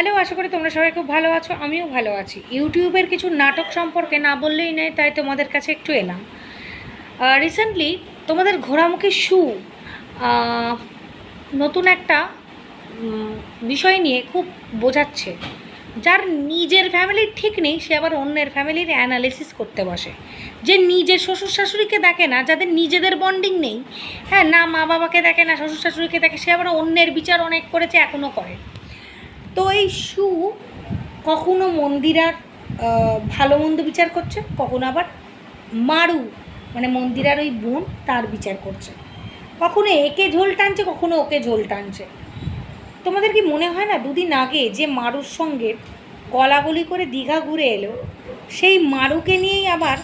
Hello, আশা করি তোমরা সবাই খুব ভালো আছো, আমিও ভালো আছি। ইউটিউবের কিছু নাটক সম্পর্কে না বললেই নেই তাই তোমাদের কাছে একটু এলাম। রিসেন্টলি তোমাদের ঘোরামুখী শু নতুন একটা বিষয় নিয়ে খুব বোঝাচ্ছে। যার নিজের ফ্যামিলির ঠিক নেই, সে আবার অন্যের ফ্যামিলির অ্যানালিসিস করতে বসে। যে নিজের শ্বশুর শাশুড়িকে দেখে না, যাদের নিজেদের বন্ডিং নেই হ্যাঁ না মা বাবাকে দেখে, না শ্বশুর শাশুড়িকে দেখে, সে আবার অন্যের বিচার অনেক করেছে এখনও করে। তো এই সু কখনো মন্দিরার ভালো মন্দ বিচার করছে, কখনো আবার মারু মানে মন্দিরার ওই বোন তার বিচার করছে। কখনো একে ঝোল টানছে, কখনো ওকে ঝোল টানছে। তোমাদের কি মনে হয় না, দুদিন আগে যে মারুর সঙ্গে গলাগলি করে দীঘা ঘুরে এলো, সেই মারুকে নিয়েই আবার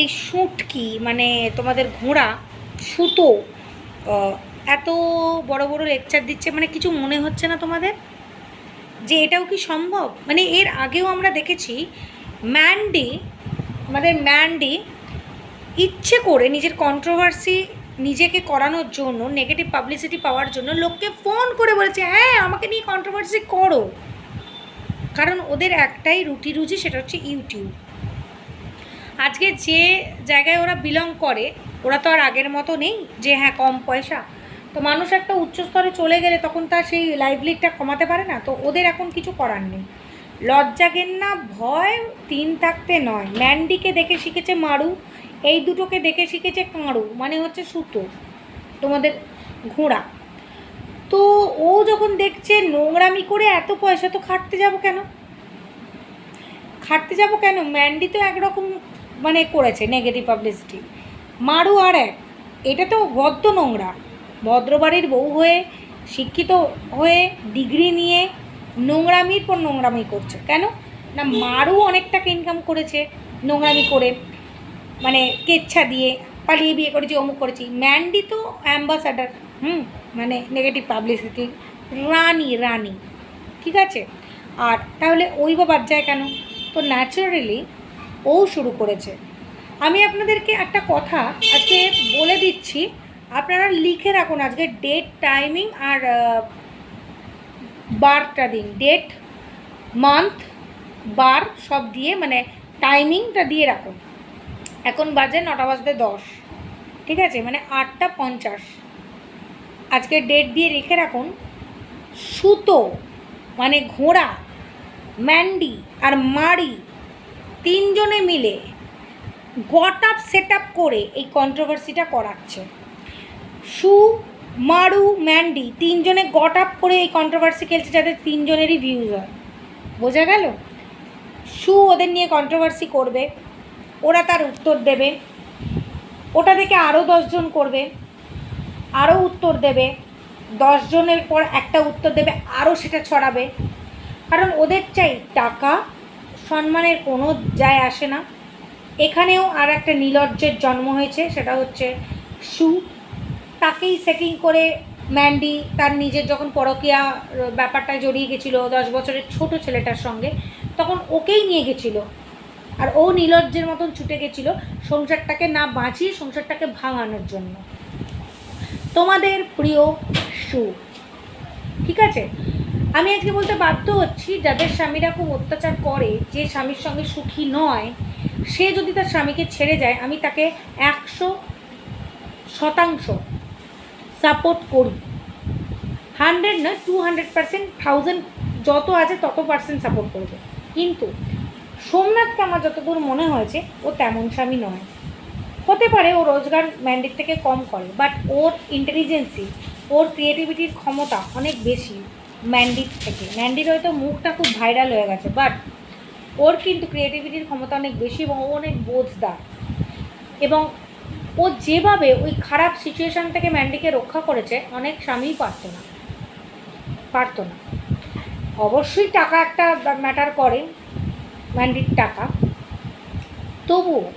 এই সুটকি মানে তোমাদের ঘোড়া, সুতো এত বড় বড় লেকচার দিচ্ছে মানে কিছু মনে হচ্ছে না তোমাদের? যে এটাও কি সম্ভব? মানে এর আগেও আমরা দেখেছি ম্যান্ডি আমাদের ম্যান্ডি ইচ্ছে করে নিজের কন্ট্রোভার্সি নিজেকে করানোর জন্য নেগেটিভ পাবলিসিটি পাওয়ার জন্য লোককে ফোন করে বলেছে হ্যাঁ আমাকে নিয়ে কন্ট্রোভার্সি করো। কারণ ওদের একটাই রুটি রুজি, সেটা হচ্ছে ইউটিউব আজকে যে জায়গায় ওরা বিলং করে, ওরা তো আর আগের মতো নেই যে হ্যাঁ কম পয়সা। তো মানুষ একটা উচ্চ স্তরে চলে গেলে তখন তার সেই লাইভলিটা কমাতে পারে না। তো ওদের এখন কিছু করার নেই। লজ্জা না, ভয় তিন থাকতে নয়। ম্যান্ডিকে দেখে শিখেছে মারু, এই দুটোকে দেখে শিখেছে কাঁড়ু মানে হচ্ছে সুতো, তোমাদের ঘোড়া। তো ও যখন দেখছে নোংরামি করে এত পয়সা, তো খাটতে যাব কেন? খাটতে যাব কেন? ম্যান্ডি তো একরকম মানে করেছে নেগেটিভ পাবলিসিটি মারু আর এক, এটা তো গদ্য নোংরা। ভদ্রবাড়ির বউ হয়ে, শিক্ষিত হয়ে, ডিগ্রি নিয়ে নোংরামির পর নোংরামি করছে। কেন? না, মারও অনেক টাকা ইনকাম করেছে নোংরামি করে মানে কেচ্ছা দিয়ে, পালিয়ে বিয়ে করেছি, অমুক করেছি। ম্যান্ডি তো অ্যাম্বাসাডার হুম মানে নেগেটিভ পাবলিসিটি রানি, রানী, ঠিক আছে? আর তাহলে ওই বা বাদ যায় কেন? তো ন্যাচারালি ও শুরু করেছে। আমি আপনাদেরকে একটা কথা আজকে বলে দিচ্ছি। আপনারা লিখে রাখুন আজকে ডেট টাইমিং আর বারটা দিন। ডেট মান্থ বার সব দিয়ে মানে টাইমিংটা দিয়ে রাখুন। এখন বাজে নটা বাজতে দশ। ঠিক আছে? মানে আটটা পঞ্চাশ। আজকে ডেট দিয়ে রেখে রাখুন, সুতো মানে ঘোড়া ম্যান্ডি আর মারি তিনজনে মিলে গট আপ সেট আপ করে এই কন্ট্রোভার্সিটা করাচ্ছে। সু, মারু, ম্যান্ডি তিনজনে গট আপ করে এই কন্ট্রোভার্সি খেলছে যাদের তিনজনেরই ভিউজ হয়। বোঝা গেল? সু ওদের নিয়ে কন্ট্রোভার্সি করবে, ওরা তার উত্তর দেবে, ওটা থেকে আরও দশজন করবে আরও উত্তর দেবে, দশজনের পর একটা উত্তর দেবে আরও সেটা ছড়াবে। কারণ ওদের চাই টাকা, সম্মানের কোনো যায় আসে না। এখানেও আর একটা নীলজ্জের জন্ম হয়েছে, সেটা হচ্ছে সু। তাকেই সেটিং করে ম্যান্ডি তার নিজের যখন পরকীয়া ব্যাপারটায় জড়িয়ে গেছিল দশ বছরের ছোট ছেলেটার সঙ্গে, তখন ওকেই নিয়ে গেছিল। আর ও নীলজ্জের মতন ছুটে গেছিল সংসারটাকে না বাঁচিয়ে সংসারটাকে ভাঙানোর জন্য। তোমাদের প্রিয় সু, ঠিক আছে? আমি আজকে বলতে বাধ্য হচ্ছি, যাদের স্বামীরা খুব অত্যাচার করে, যে স্বামীর সঙ্গে সুখী নয়, সে যদি তার স্বামীকে ছেড়ে যায়, আমি তাকে একশো শতাংশ সাপোর্ট করি হান্ড্রেড না টু হান্ড্রেড পার্সেন্ট থাউজেন্ড যত আছে তত পার্সেন্ট সাপোর্ট করবে। কিন্তু সোমনাথকে আমার যতদূর মনে হয়েছে, ও তেমন স্বামী নয়। হতে পারে ও রোজগার ম্যান্ডেট থেকে কম করে বাট ওর ইন্টেলিজেন্সি ওর ক্রিয়েটিভিটির ক্ষমতা অনেক বেশি ম্যান্ডির থেকে। ম্যান্ডির হয়তো মুখটা খুব ভাইরাল হয়ে গেছে বাট ওর কিন্তু ক্রিয়েটিভিটির ক্ষমতা অনেক বেশি এবং ও অনেক বোঝদার। এবং ও যেভাবে ওই খারাপ সিচুয়েশান থেকে ম্যান্ডিকে রক্ষা করেছে, অনেক স্বামীই পারতো না। পারতো না। অবশ্যই টাকা একটা ম্যাটার করে, ম্যান্ডির টাকা। তবুও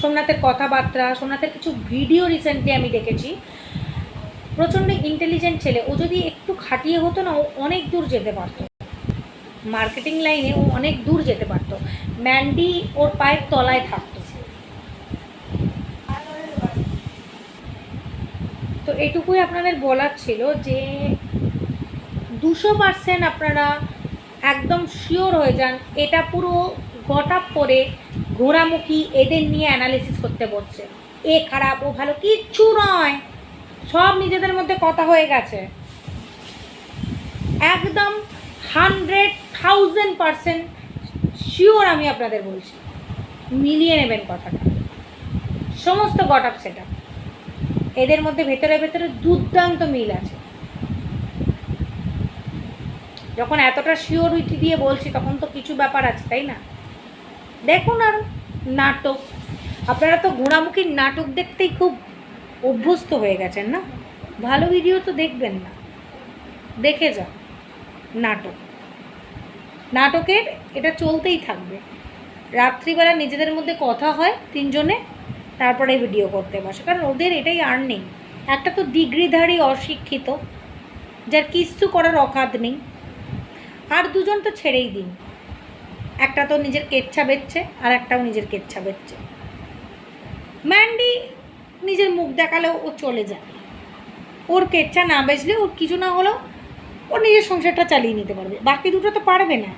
সোমনাথের কথাবার্তা, সোমনাথের কিছু ভিডিও রিসেন্টলি আমি দেখেছি। প্রচণ্ড ইন্টেলিজেন্ট ছেলে। ও যদি একটু খাটিয়ে হতো না, ও অনেক দূর যেতে পারতো। মার্কেটিং লাইনে ও অনেক দূর যেতে পারতো। ম্যান্ডি ওর পায়ের তলায় থাকতো। তো এটুকুই আপনাদের বলার ছিল যে দুশো পার্সেন্ট আপনারা একদম শিওর হয়ে যান, এটা পুরো গটাপ করে ঘোরামুখী এদের নিয়ে অ্যানালিসিস করতে বসছে। এ খারাপ, ও ভালো, কিচ্ছু নয়। সব নিজেদের মধ্যে কথা হয়ে গেছে। একদম হান্ড্রেড থাউজেন্ড পারসেন্ট শিওর আমি আপনাদের বলছি। মিলিয়ে নেবেন কথাটা। সমস্ত গট আপ সেট এদের মধ্যে ভেতরে ভেতরে দুর্দান্ত মিল আছে। যখন এতটা শিওরিটি দিয়ে বলছি, তখন তো কিছু ব্যাপার আছে, তাই না? দেখুন আর নাটক। আপনারা তো ঘোড়ামুখী নাটক দেখতেই খুব অভ্যস্ত হয়ে গেছেন না? ভালো ভিডিও তো দেখবেন না। দেখে যান নাটক। নাটকের এটা চলতেই থাকবে। রাত্রিবেলা নিজেদের মধ্যে কথা হয় তিনজনে তারপরে ভিডিও করতে বসে। কারণ ওদের এটাই আর্নিং একটা তো ডিগ্রিধারী অশিক্ষিত, যার কিচ্ছু করার অকাত নেই। আর দুজন তো ছেড়েই দিন। একটা তো নিজের কেচ্ছা বেচছে, আর একটাও নিজের কেচ্ছা বেচছে। ম্যান্ডি নিজের মুখ দেখালেও ও চলে যায়। ওর কেচ্ছা না বেচলে ওর কিছু না হলেও ও নিজের সংসারটা চালিয়ে নিতে পারবে। বাকি দুটো তো পারবে না।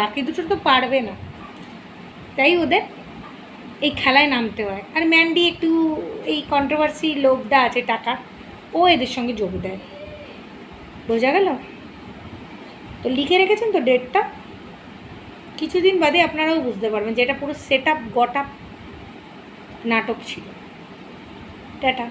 বাকি দুটো তো পারবে না। তাই ওদের এই খেলায় নামতে হয়। আর ম্যান্ডি একটু এই কন্ট্রোভার্সি লোকটা আছে টাকা, ও এদের সঙ্গে যোগ দেয়। বোঝা গেল? তো লিখে রেখেছেন তো ডেটটা? কিছুদিন বাদে আপনারাও বুঝতে পারবেন যে এটা পুরো সেট আপ গট আপ নাটক ছিল। টাটা।